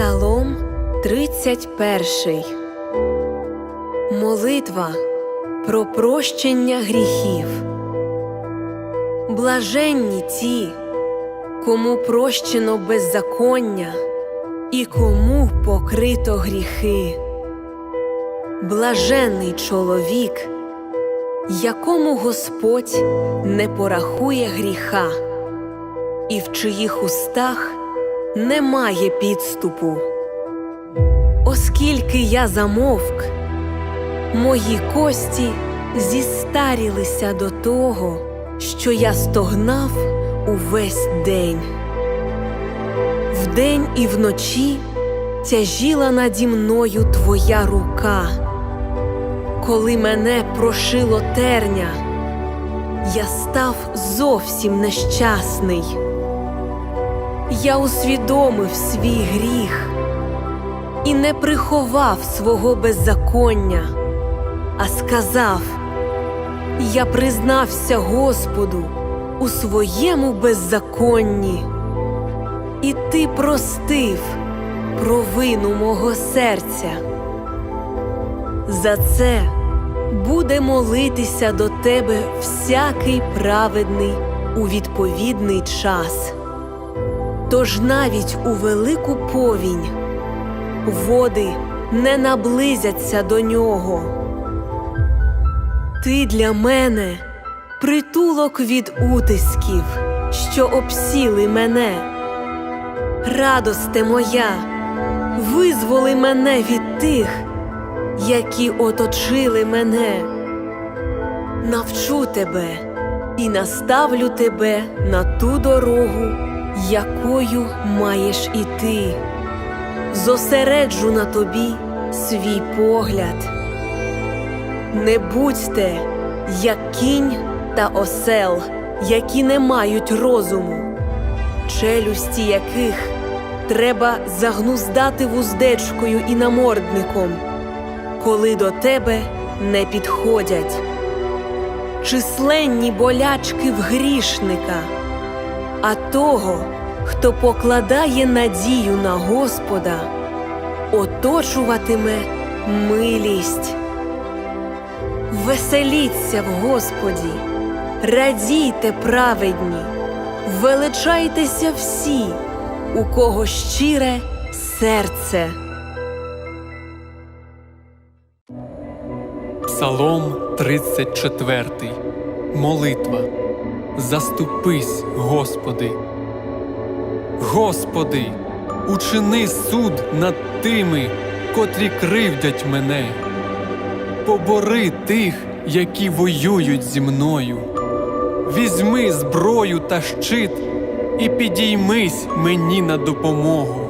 Псалом 31 Молитва про прощення гріхів. Блаженні ті, кому прощено беззаконня і кому покрито гріхи. Блаженний чоловік, якому Господь не порахує гріха, і в чиїх устах немає підступу. Оскільки я замовк, мої кості зістарілися до того, що я стогнав увесь день. Вдень і вночі тяжіла наді мною твоя рука. Коли мене прошило терня, я став зовсім нещасний. Я усвідомив свій гріх і не приховав свого беззаконня, а сказав: Я признався Господу у своєму беззаконні, і ти простив провину мого серця. За це буде молитися до тебе всякий праведний у відповідний час. Тож навіть у велику повінь води не наблизяться до нього. Ти для мене притулок від утисків, що обсіли мене. Радосте моя, визволи мене від тих, які оточили мене. Навчу тебе і наставлю тебе на ту дорогу, якою маєш іти. Зосереджу на тобі свій погляд. Не будьте, як кінь та осел, які не мають розуму, челюсті яких треба загнуздати вуздечкою і намордником, коли до тебе не підходять. Численні болячки в грішника, а того, хто покладає надію на Господа, оточуватиме милість. Веселіться в Господі, радійте праведні, величайтеся всі, у кого щире серце. Псалом 34. Молитва. Заступись, Господи. Господи, учини суд над тими, котрі кривдять мене. Побори тих, які воюють зі мною. Візьми зброю та щит і підіймись мені на допомогу.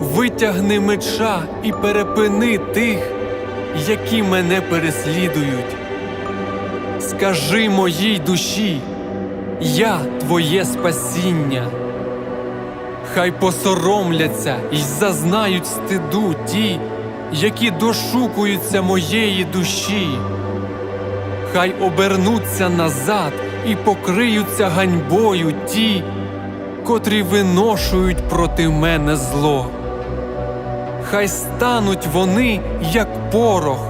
Витягни меча і перепини тих, які мене переслідують. Скажи моїй душі, я твоє спасіння. Хай посоромляться й зазнають стиду ті, які дошукуються моєї душі. Хай обернуться назад і покриються ганьбою ті, котрі виношують проти мене зло. Хай стануть вони, як порох,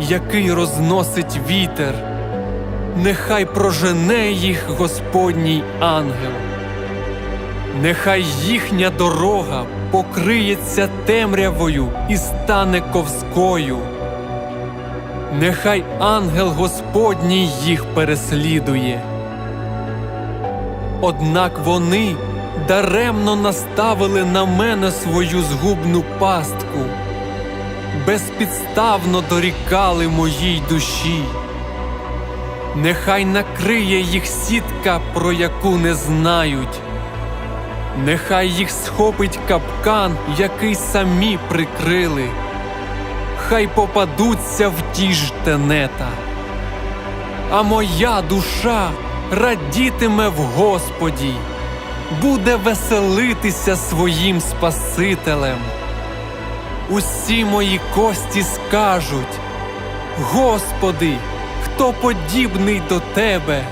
який розносить вітер. Нехай прожене їх Господній ангел. Нехай їхня дорога покриється темрявою і стане ковською. Нехай ангел Господній їх переслідує. Однак вони даремно наставили на мене свою згубну пастку, безпідставно дорікали моїй душі. Нехай накриє їх сітка, про яку не знають. Нехай їх схопить капкан, який самі прикрили, хай попадуться в ті ж тенета. А моя душа радітиме в Господі, буде веселитися своїм Спасителем. Усі мої кості скажуть: Господи, хто подібний до Тебе?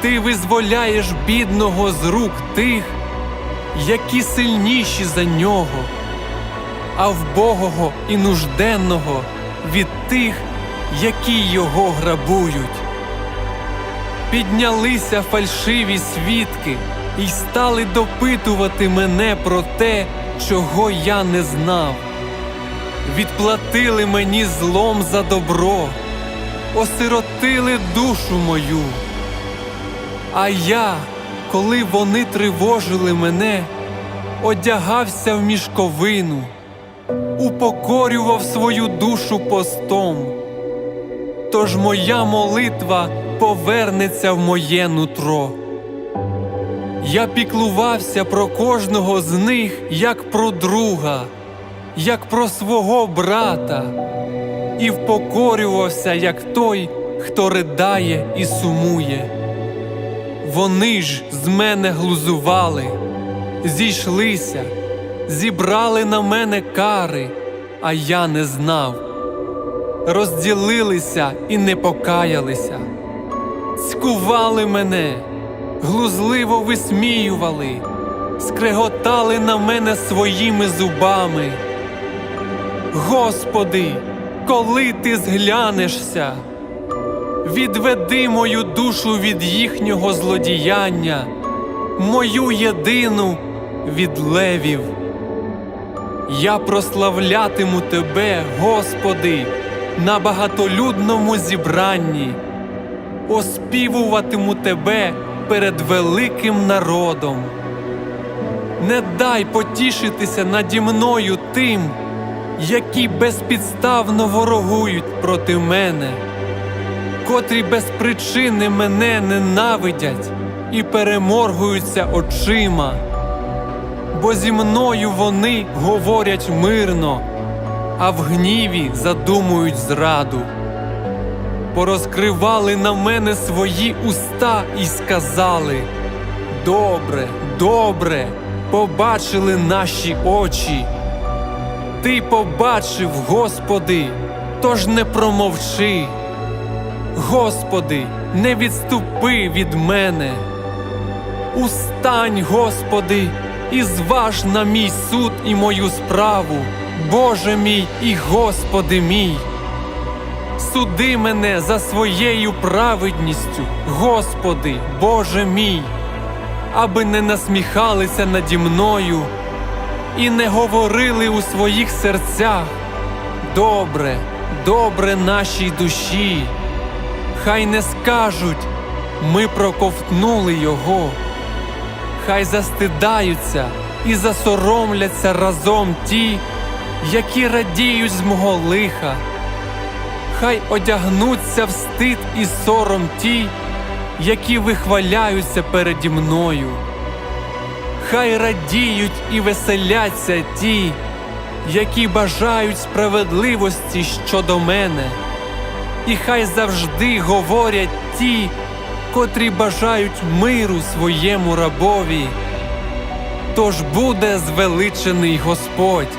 Ти визволяєш бідного з рук тих, які сильніші за нього, а вбогого і нужденного від тих, які його грабують. Піднялися фальшиві свідки і стали допитувати мене про те, чого я не знав. Відплатили мені злом за добро, осиротили душу мою. А я, коли вони тривожили мене, одягався в мішковину, упокорював свою душу постом. Тож моя молитва повернеться в моє нутро. Я піклувався про кожного з них як про друга, як про свого брата, і впокорювався як той, хто ридає і сумує. Вони ж з мене глузували, зійшлися, зібрали на мене кари, а я не знав. Розділилися і не покаялися, цькували мене, глузливо висміювали, скреготали на мене своїми зубами. Господи, коли ти зглянешся, відведи мою душу від їхнього злодіяння, мою єдину від левів. Я прославлятиму Тебе, Господи, на багатолюдному зібранні, оспівуватиму Тебе перед великим народом. Не дай потішитися наді мною тим, які безпідставно ворогують проти мене, котрі без причини мене ненавидять і переморгуються очима бо зі мною вони говорять мирно, а в гніві задумують зраду. Порозкривали на мене свої уста і сказали: Добре, добре, побачили наші очі. Ти побачив, Господи, тож не промовчи. Господи, не відступи від мене. Устань, Господи, і зваж на мій суд і мою справу, Боже мій і Господи мій. Суди мене за своєю праведністю, Господи, Боже мій, аби не насміхалися наді мною і не говорили у своїх серцях. Добре, добре нашій душі, хай не скажуть, ми проковтнули його. Хай застидаються і засоромляться разом ті, які радіють з мого лиха, хай одягнуться в стид і сором ті, які вихваляються переді мною, хай радіють і веселяться ті, які бажають справедливості щодо мене, і хай завжди говорять ті, котрі бажають миру своєму рабові. Тож буде звеличений Господь,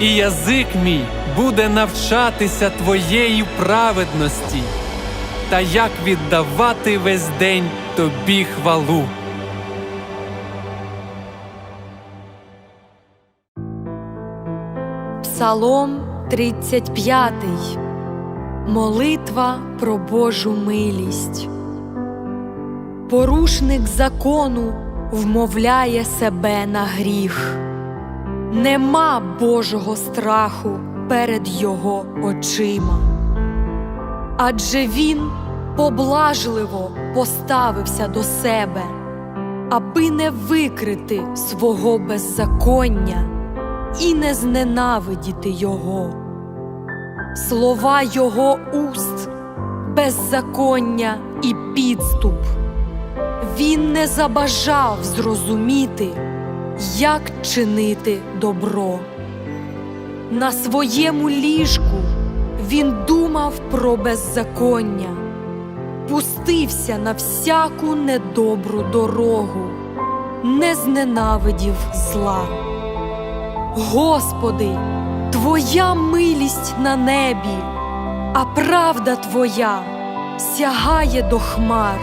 і язик мій буде навчатися твоєї праведності, та як віддавати весь день тобі хвалу. Псалом 35. Молитва про Божу милість. Порушник закону вмовляє себе на гріх. Нема Божого страху перед його очима. Адже він поблажливо поставився до себе, аби не викрити свого беззаконня і не зненавидіти його. Слова його уст, беззаконня і підступ. Він не забажав зрозуміти, як чинити добро. На своєму ліжку він думав про беззаконня, пустився на всяку недобру дорогу, не зненавидів зла. Господи, Твоя милість на небі, а правда Твоя сягає до хмар.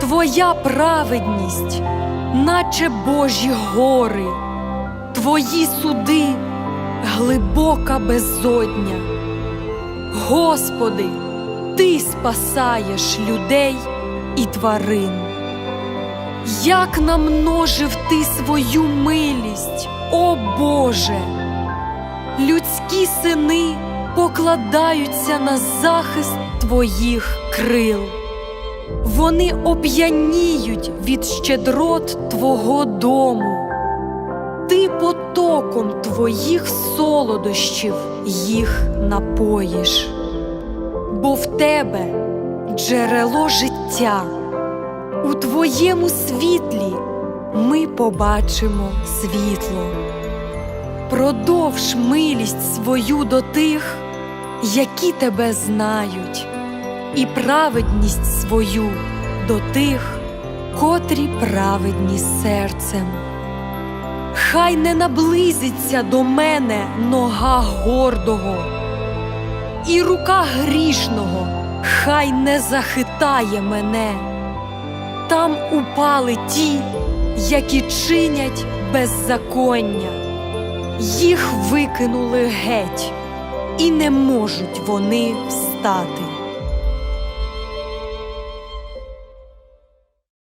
Твоя праведність наче Божі гори, Твої суди глибока безодня. Господи, Ти спасаєш людей і тварин. Як намножив ти свою милість, о Боже! Людські сини покладаються на захист твоїх крил. Вони оп'яніють від щедрот Твого дому. Ти потоком твоїх солодощів їх напоїш, бо в тебе джерело життя. У твоєму світлі ми побачимо світло. Продовж милість свою до тих, які тебе знають, і праведність свою до тих, котрі праведні серцем. Хай не наблизиться до мене нога гордого, і рука грішного хай не захитає мене. Там упали ті, які чинять беззаконня, їх викинули геть, і не можуть вони встати.